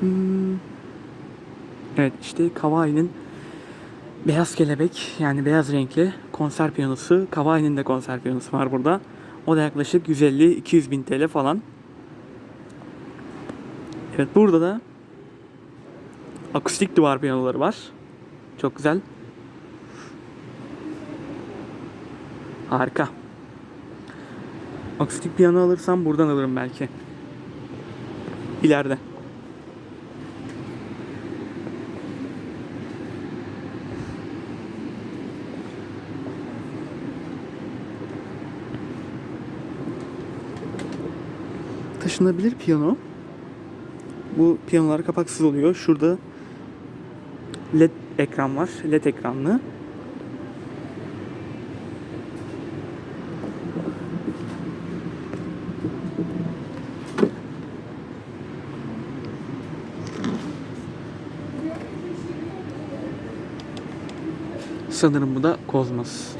Hmm. Evet işte Kawaii'nin beyaz kelebek yani beyaz renkli konser piyanosu. Kawaii'nin de konser piyanosu var burada. O da yaklaşık 150-200 bin TL falan. Evet burada da akustik duvar piyanoları var. Çok güzel. Harika. Akustik piyano alırsam buradan alırım belki. İleride. Taşınabilir piyano. Bu piyanolar kapaksız oluyor. Şurada LED ekran var. LED ekranlı. Sanırım bu da Kozmos.